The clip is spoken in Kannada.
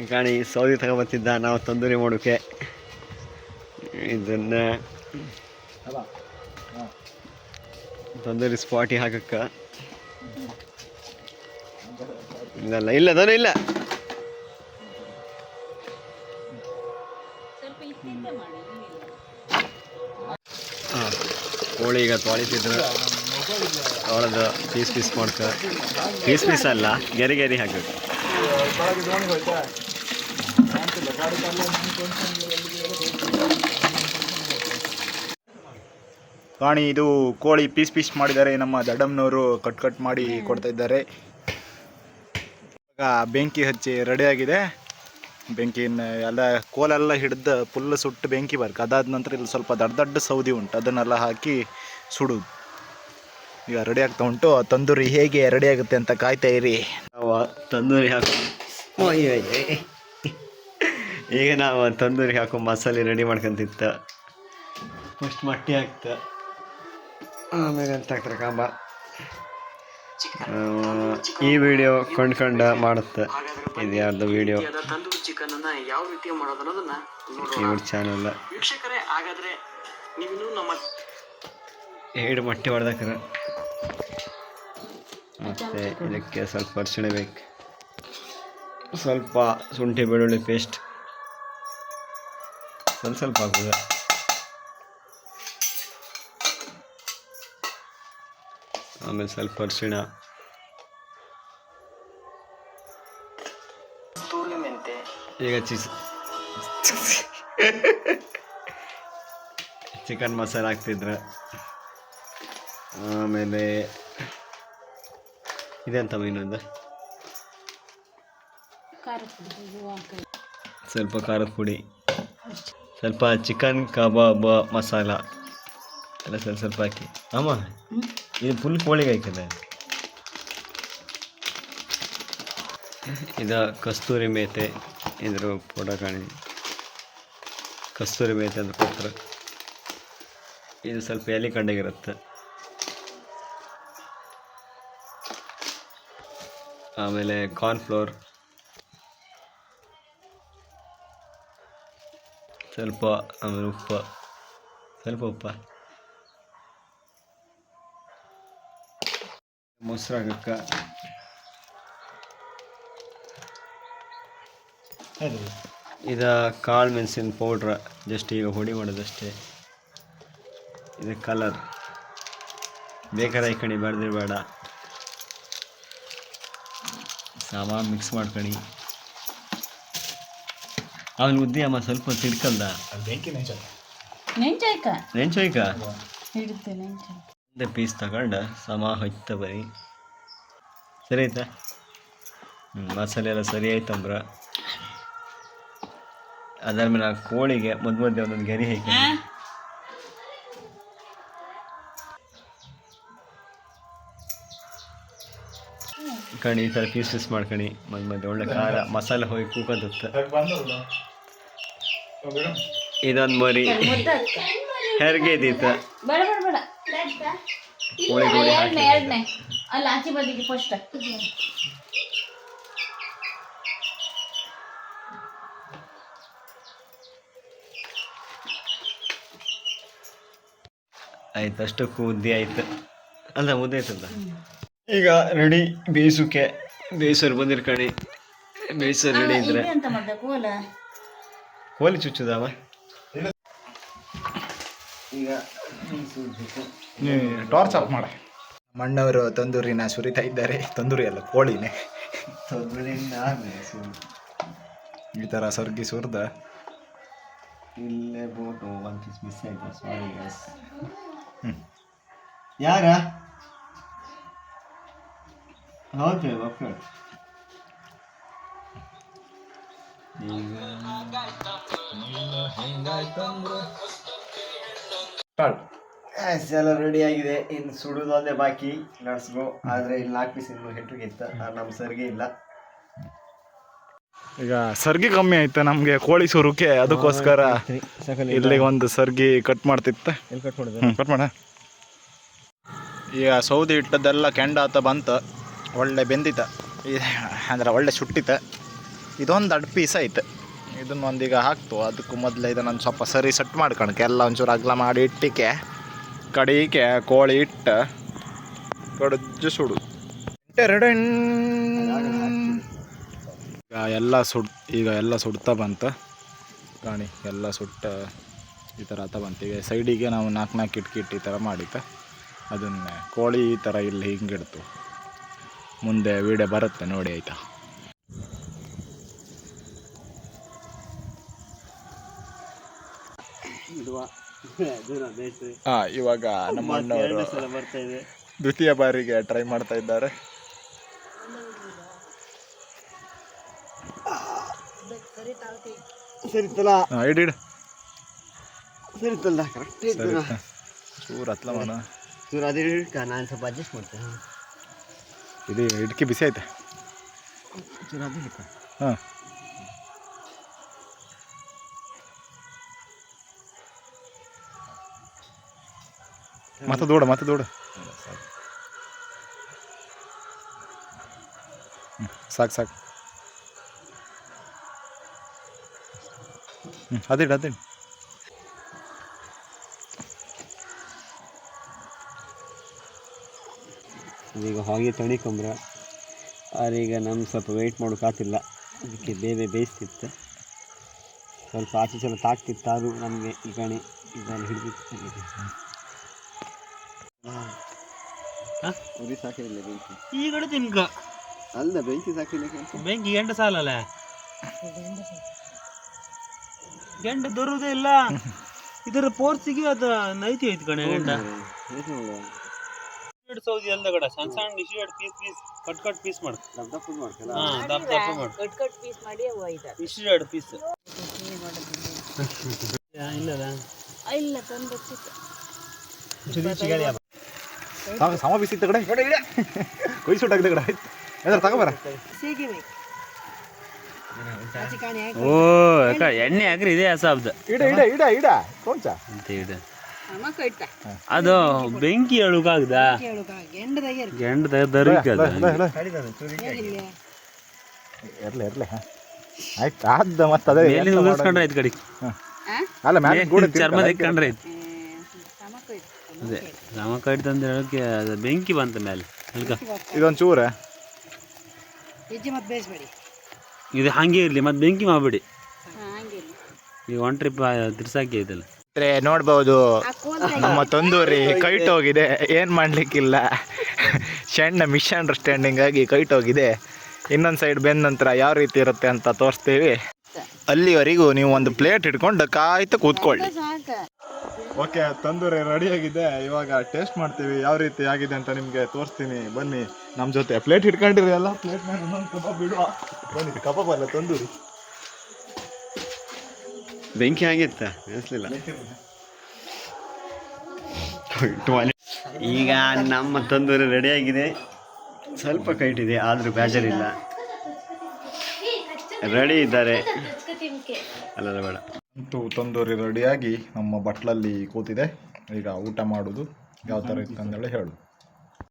ಈ ಕಾಣಿ ಸೌದಿ ತಗೊಬತ್ತಿದ್ದ ನಾವು ತಂದೂರಿ ಮಾಡೋಕೆ ಇದನ್ನು ತಂದೂರಿ ಸ್ಪಾಟಿ ಹಾಕಕ್ಕ. ಇಲ್ಲ ಇಲ್ಲ ಧನು ಇಲ್ಲ. ಹಾಂ ಕೋಳಿ ಈಗ ತೊಳಿತಿದ್ರು. ಅವಳದು ಪೀಸ್ ಪೀಸ್ ಮಾಡ್ಕ ಪೀಸ್ ಪೀಸ್ ಅಲ್ಲ ಗೆರೆ ಗೆರೆ ಹಾಕಬೇಕು. ಕಾಣಿ, ಇದು ಕೋಳಿ ಪೀಸ್ ಪೀಸ್ ಮಾಡಿದ್ದಾರೆ. ನಮ್ಮ ದಡಮ್ನವರು ಕಟ್ ಕಟ್ ಮಾಡಿ ಕೊಡ್ತಾ ಇದ್ದಾರೆ. ಇವಾಗ ಬೆಂಕಿ ಹಚ್ಚಿ ರೆಡಿಯಾಗಿದೆ ಬೆಂಕಿನ ಎಲ್ಲ ಕೋಲೆಲ್ಲ ಹಿಡ್ದು ಫುಲ್ ಸುಟ್ಟು ಬೆಂಕಿ ಬರ್ಕ. ಅದಾದ ನಂತರ ಇಲ್ಲಿ ಸ್ವಲ್ಪ ದೊಡ್ಡ ದೊಡ್ಡ ಸೌದಿ ಉಂಟು. ಅದನ್ನೆಲ್ಲ ಹಾಕಿ ಸುಡುದು ಈಗ ರೆಡಿ ಆಗ್ತಾ ಉಂಟು. ತಂದೂರಿ ಹೇಗೆ ರೆಡಿ ಆಗುತ್ತೆ ಅಂತ ಕಾಯ್ತಾ ಇರಿ. ತಂದೂರಿ ಹಾಕೋ. ಈಗ ನಾವು ತಂದೂರಿ ಹಾಕೋ ಮಸಾಲೆ ರೆಡಿ ಮಾಡ್ಕೊಂತಿತ್ತ. ಫಸ್ಟ್ ಮಟ್ಟಿ ಹಾಕ್ತ ಆಮೇಲೆ ಅಂತ ಹಾಕ್ತಾರೆ ಕಾಂಬ? ಈ ವಿಡಿಯೋ ಕೊಂಡ್ಕೊಂಡ ಮಾಡುತ್ತೆ. ಇದು ಯಾರ್ದು ವಿಡಿಯೋ ತಂದೂರಿ ಚಾನಲ್ ಎರಡು ಮಟ್ಟಿ ಹೊಡೆದಾಕ್ರ. ಮತ್ತೆ ಇದಕ್ಕೆ ಸ್ವಲ್ಪ ಅರ್ಚಣೆ ಬೇಕು. ಸ್ವಲ್ಪ ಶುಂಠಿ ಬೆಳ್ಳುಳ್ಳಿ ಪೇಸ್ಟ್ ಸ್ವಲ್ಪ ಸ್ವಲ್ಪ ಹಾಕುದು ಆಮೇಲೆ ಸ್ವಲ್ಪ ಅರಿಶಿಣ. ಈಗ ಚೀಸ್ ಚಿಕನ್ ಮಸಾಲ ಹಾಕ್ತಿದ್ರೆ. ಆಮೇಲೆ ಇದೆಂತ ಸ್ವಲ್ಪ ಖಾರದ ಪುಡಿ. ಸ್ವಲ್ಪ ಚಿಕನ್ ಕಬಾಬ್ ಮಸಾಲ ಎಲ್ಲ ಸ್ವಲ್ಪ ಸ್ವಲ್ಪ ಹಾಕಿ. ಅಮ್ಮ ಇದು ಫುಲ್ ಕೋಳಿಗೆ ಹಾಕಿದೆ ಇದು ಕಸ್ತೂರಿ ಮೇತೆ ಇದ್ರ ಫೋಟೋ ಕಾಣಿ ಕಸ್ತೂರಿ ಮೇತೆ ಅಂತ ಪತ್ರ ಇದು ಸ್ವಲ್ಪ ಎಲೆ ಕಂಡಾಗಿರುತ್ತೆ ಆಮೇಲೆ ಕಾರ್ನ್ಫ್ಲೋರ್ ಸ್ವಲ್ಪ ಆಮೇಲೆ ಉಪ್ಪು, ಸ್ವಲ್ಪ ಉಪ್ಪ. ಮೊಸರಾಗಕ್ಕ ಇದು ಕಾಳು ಮೆಣಸಿನ ಪೌಡ್ರ್ ಜಸ್ಟ್ ಈಗ ಹೊಡಿ ಮಾಡೋದಷ್ಟೇ. ಇದು ಕಲರ್ ಬೇಕಾದ ಐಕಣಿ ಬೇಡ ಸಾಮಾನು ಮಿಕ್ಸ್ ಮಾಡ್ಕಣಿ. ಆಮೇಲೆ ಉದ್ದಿ ಅಮ್ಮ ಸ್ವಲ್ಪ ತಿಡ್ಕಲ್ದ ಬೆಂಕಿ ನೆಂಚಾಯ್ಕ ನೆಂಚೋಯ್ಕ ಹಿಡಿತೆ ನೆಂಚ ಒಂದೇ ಪೀಸ್ ತಗೊಂಡ ಸಮ ಹೊಯ್ತ ಬರೀ. ಸರಿ ಆಯ್ತಾ? ಹ್ಞೂ ಮಸಾಲೆ ಎಲ್ಲ ಸರಿ ಆಯ್ತಂಬ್ರ ಅದಾದ್ಮೇಲೆ ಆ ಕೋಳಿಗೆ ಮಧ್ಯ ಮಧ್ಯೆ ಒಂದೊಂದು ಗರಿ ಹಾಕಿ. ಕಣಿ ಈ ಥರ ಪೀಸ್ ಪೀಸ್ ಮಾಡ್ಕಣಿ. ಮದ್ ಮಧ್ಯೆ ಒಳ್ಳೆ ಖಾರ ಮಸಾಲೆ ಹೋಗಿ ಕೂಕೋದುತ್ತೆ ಇದೊಂದು ಮರಿ. ಹೆರಿಗೆ ಇದ್ದಿತ್ತು ಬೇಡ ಬೇಡ ಬೇಡ. ಕೋಳಿ ಎರಡನೇ ಎರಡನೇ. ಅಲ್ಲಿ ಆಚೆ ಫಸ್ಟ್ ಆಯ್ತು ಅಷ್ಟಕ್ಕೂ ಉದ್ದಿ ಆಯ್ತು. ಅಲ್ಲ ಮುದ್ದೆ ಆಯ್ತಲ್ಲ? ಈಗ ರೆಡಿ ಬೇಯಿಸೋಕೆ. ಬೇಯಿಸೋರು ಬಂದಿರ್ಕಣಿ. ಬೇಯಿಸೋರು ರೆಡಿ ಇದ್ರೆ. ಕೋಲಿ ಚುಚ್ಚುದವ? ಈಗ ಟಾರ್ಚ್ ಆಫ್ ಮಾಡ. ಮಣ್ಣವರು ತಂದೂರಿನ ಸುರಿತಾ ಇದ್ದಾರೆ. ತಂದೂರಿ ಅಲ್ಲ ಕೋಳಿನೇ. ಈ ಥರ ಸ್ವರ್ಗಿ ಸುರಿದ. ಇಲ್ಲೇ ಬೋಟು ಒನ್ ಪೀಸ್ ಮಿಸ್ ಆಯ್ತು ಸಾರಿ ಹ್ಮ್. ಯಾರ? Okay okay. ಈಗ ಎಲ್ಲ ರೆಡಿ ಆಗಿದೆ. ಇನ್ನು ಸುಡುದೇ ಬಾಕಿ ನಡ್ಸ್ಗೋ. ಆದರೆ ಇಲ್ಲಿ ನಾಲ್ಕು ಪೀಸ್ ಇನ್ನು ಹೆಟ್ರಿಗೆ ಇತ್ತು ನಮ್ಮ ಸರ್ಗೆ ಇಲ್ಲ. ಈಗ ಸರ್ಗಿ ಕಮ್ಮಿ ಆಯ್ತು ನಮಗೆ? ಕೋಳಿ ಸುರುಕೆ ಅದಕ್ಕೋಸ್ಕರ ಇಲ್ಲಿ ಒಂದು ಸರ್ಗಿ ಕಟ್ ಮಾಡ್ತಿತ್ತ? ಕಟ್ ಮಾಡಿದೆ? ಕಟ್ ಮಾಡ ಈಗ ಸೌದಿ ಇಟ್ಟದ್ದೆಲ್ಲ ಕೆಂಡ ಆತ ಬಂತ ಒಳ್ಳೆ ಬೆಂದಿತ. ಅಂದ್ರೆ ಒಳ್ಳೆ ಸುಟ್ಟಿತ. ಇದೊಂದು ದೊಡ್ಡ ಪೀಸ್ ಐತೆ. ಇದನ್ನ ಒಂದೀಗ ಹಾಕ್ತು. ಅದಕ್ಕೂ ಮೊದಲೇ ಇದನ್ನು ಸ್ವಲ್ಪ ಸರಿ ಸೆಟ್ ಮಾಡ್ಕೊಳಕ್ಕೆ. ಎಲ್ಲ ಒಂಚೂರು ಅಗ್ಲ ಮಾಡಿ ಇಟ್ಟಿಕೆ ಕಡಿಕೆ ಕೋಳಿ ಇಟ್ಟು ಕಡಜ್ಜು ಸುಡು. ಎರಡು ಈಗ ಎಲ್ಲ ಸುಡ್ ಈಗ ಎಲ್ಲ ಸುಡ್ತಾ ಬಂತು. ಕಾಣಿ ಎಲ್ಲ ಸುಟ್ಟ ಈ ಥರ ಆತ ಬಂತು. ಈಗ ಸೈಡಿಗೆ ನಾವು ನಾಲ್ಕು ನಾಲ್ಕು ಇಟ್ಕಿ ಇಟ್ಟು ಈ ಥರ ಮಾಡಿತ್ತು ಅದನ್ನೇ ಕೋಳಿ ಈ ಥರ ಇಲ್ಲಿ ಹಿಂಗಿಡ್ತು. ಮುಂದೆ ವೀಡಿಯೋ ಬರುತ್ತೆ ನೋಡಿ ಆಯಿತಾ. ಹಾಂ ಇವಾಗ ನಮ್ಮ ಅಣ್ಣವರು ದ್ವಿತೀಯ ಬಾರಿಗೆ ಟ್ರೈ ಮಾಡ್ತಾ ಇದ್ದಾರೆ. ಸರಿತಲ್ಲ ಹಾಂ ಇಡಿಡು ಸರಿತಲ್ಲ ಕರೆಕ್ಟ್ ಸರಿ ಚೂರು ಹತ್ಲ ಮನ ಚೂರು ಅದೇ ಇಡ್ಕ ನಾನು ಸ್ವಲ್ಪ ಅಡ್ಜಸ್ಟ್ ಮಾಡ್ತೇನೆ. ಇದು ಇಡ್ಕಿ ಬಿಸಿ ಐತೆ ಹಾ ಅದು ಹಿಡ್ಕ ಹಾಂ. ಮತ್ತೆ ದೂಡ ಮತ್ತೆ ದೂಡ. ಸಾಕು ಸಾಕು. ಹ್ಞೂ ಅದಿಡ ಅದಿಡ ಈಗ ಹೊಗೆ ತಣಿಕೊಂಬ್ರ ಈಗ ನಮ್ಗೆ ಸ್ವಲ್ಪ ವೆಯ್ಟ್ ಮಾಡೋಕ್ಕಾಗ್ತಿಲ್ಲ ಅದಕ್ಕೆ ಬೇರೆ ಬೇಯಿಸ್ತಿತ್ತು. ಸ್ವಲ್ಪ ಆಚೆ ಸ್ವಲ್ಪ ತಾಕ್ತಿತ್ತು, ಆದರೂ ನಮಗೆ ಈ ಕಣಿ ಇದನ್ನು ಹಿಡಿದಿತ್ತು. ಉರಿ ಸಾಕಿರಲಿಲ್ಲ ಬೆಂಕಿ. ಈಗ ತಿನ್ಕ. ಅಲ್ಲ ಬೆಂಕಿ ಸಾಕಿರ್ಲಿಕ್ಕೆ ಬೆಂಕಿ ಗಂಡ ಸಾಲಲ್ಲ? ಗಂಡ ದೊರುವುದೇ ಇಲ್ಲ. ಇದರ ಪೋರ್ಸಿಗೆ ಅದು ನೈತಿ ಐತಿ ಕಣೆ ಗಂಡ. ಸೌದಿ ಅಲ್ದ ಕಡೆ ಸಣ್ಣ ಸಣ್ಣ ಇಶ್ ಎರಡು piece piece cut cut piece ಮಾಡು. ದಪ್ಪ ದಪ್ಪ ಮಾಡ್ಕಲ್ಲ ಹಾ ದಪ್ಪ ದಪ್ಪ ಮಾಡು. ಕಟ್ ಕಟ್ ಪೀಸ್ ಮಾಡಿ ಒಯ್ದ ಇಶ್ ಎರಡು ಪೀಸ್ ಇಲ್ಲದ ಇಲ್ಲ ತಂದು ಸಾಕು ಸಮ ಬಿಸಿತ್ತು ಕಡೆ. ಕೊಯ್ ಸುಟ್ಟಾಗಿದೆ ಕಡೆ. ಆಯ್ತು. ಏನಾರು ತಗೋಬರ ಓ ಎಣ್ಣೆ ಹಾಕ್ರಿ ಇದೇ ಅಸಾಬ್ದ. ಇಡ ಇಡ ಇಡ ಇಡ. ಕೊಂಚ ಅಂತ ಇಡ. ಅದು ಬೆಂಕಿ ಗೆಂಡದಾಗೆ ಗೆಂಡ ದರಿಕದ ಇರ್ಲಿ. ಇರ್ಲಿ ಆಯ್ತು ಆದ ಮತ್ತೆ ಅದೇ ಉದುರ್ಸ್ಕೊಂಡ್ರೆ ಆಯ್ತು ಕಡಿ. ಅಲ್ಲ ಮ್ಯಾಲೆ ಚರ್ಮದ ಚರ್ಮ ತೆಕ್ಕೊಂಡ್ರೆ ಆಯ್ತು. ಸಮ ಅದೇ ನಮ್ಮ ಕಡೆ ತಂದು ಹೇಳೋಕೆ ಅದು ಬೆಂಕಿ ಬಂತ ಮೇಲೆ. ಇದೊಂದು ಚೂರ ಹೆಜ್ಜೆ ಮತ್ತೆ ಬೇಯಿಸ್ಬೇಡಿ. ಇದು ಹಂಗೆ ಇರಲಿ ಮತ್ತೆ ಬೆಂಕಿ ಮಾಡಬೇಡಿ. ಹಂಗೆ ಈಗ ಒನ್ ಟ್ರಿಪ್ ತಿರ್ಸಾಕಿ ಇದಲ್ಲ. ನೋಡ್ಬೋದು ನಮ್ಮ ತಂದೂರಿ ಕೈಟ್ ಹೋಗಿದೆ ಏನು ಮಾಡ್ಲಿಕ್ಕಿಲ್ಲ. ಸಣ್ಣ ಮಿಸ್ಅಂಡರ್ಸ್ಟ್ಯಾಂಡಿಂಗ್ ಆಗಿ ಕೈಟ್ ಹೋಗಿದೆ. ಇನ್ನೊಂದು ಸೈಡ್ ಬೆಂದ ನಂತರ ಯಾವ ರೀತಿ ಇರುತ್ತೆ ಅಂತ ತೋರಿಸ್ತೀವಿ. ಅಲ್ಲಿವರೆಗೂ ನೀವು ಒಂದು ಪ್ಲೇಟ್ ಹಿಡ್ಕೊಂಡು ಕಾಯ್ತು ಕೂತ್ಕೊಳ್ಳಿ. ಸಾಕ. ಓಕೆ ತಂದೂರಿ ರೆಡಿ ಆಗಿದೆ. ಇವಾಗ ಟೇಸ್ಟ್ ಮಾಡ್ತೀವಿ. ಯಾವ ರೀತಿ ಆಗಿದೆ ಅಂತ ನಿಮಗೆ ತೋರಿಸ್ತೀನಿ. ಬನ್ನಿ ನಮ್ಮ ಜೊತೆ. ಪ್ಲೇಟ್ ಹಿಡ್ಕೊಂಡಿರಿ ಅಲ್ಲ ಪ್ಲೇಟ್ ಮೇಲೆ ಇನ್ನೊಂದು ಕಬಾಬ್ ಬಿಡುವ. ಬನ್ನಿ ಕಬಾಬ್ ಅಲ್ಲ ತಂದೂರಿ? ಬೆಂಕಿ ಆಗಿತ್ತ? ಅನಿಸ್ಲಿಲ್ಲ ಈಗ ನಮ್ಮ ತಂದೂರಿ ರೆಡಿಯಾಗಿದೆ ಸ್ವಲ್ಪ ಕೈಟಿದೆ ಆದರೂ ಬೇಜಾರಿಲ್ಲ. ರೆಡಿ ಇದ್ದಾರೆ. ಅಲ್ಲ ಬೇಡ. ಅಂತೂ ತಂದೂರಿ ರೆಡಿಯಾಗಿ ನಮ್ಮ ಬಟ್ಲಲ್ಲಿ ಕೂತಿದೆ. ಈಗ ಊಟ ಮಾಡೋದು. ಯಾವ ಥರ ಇತ್ತು ಅಂದೇಳಿ ಹೇಳು.